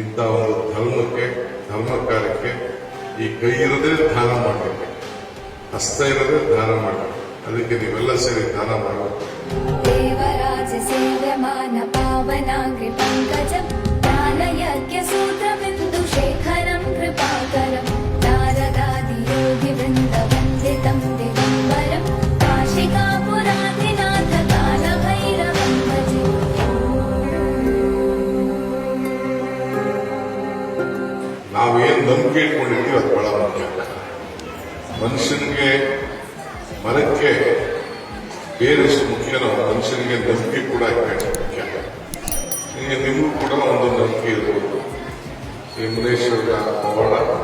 ಇಂಥ ಒಂದು ಧರ್ಮಕ್ಕೆ ಧರ್ಮ ಕಾರ್ಯಕ್ಕೆ ಈ ಕೈ ಇರದೇ ದಾನ ಮಾಡಬೇಕು. ಹಸ್ತ ಇರದೇ ದಾನ ಮಾಡಬೇಕು. ಅದಕ್ಕೆ ನೀವೆಲ್ಲ ಸೇರಿ ದಾನ ಮಾಡಬೇಕು. ನಾವೇನ್ ನಂಬಿಕೆ ಇಟ್ಕೊಂಡಿರ್ತೀವಿ ಅದು ಬಹಳ ಮುಖ್ಯ. ಮನುಷ್ಯನಿಗೆ ಮರಕ್ಕೆ ಬೇರೆಷ್ಟು ಮುಖ್ಯನೋ ಮನುಷ್ಯನಿಗೆ ನಂಬಿಕೆ ಕೂಡ ಮುಖ್ಯ. ನಿಮಗೂ ಕೂಡ ಒಂದು ನಂಬಿಕೆ ಇರ್ಬೋದು. ಈ ಮುನೇಶ್ವರ ಪವಾಡ.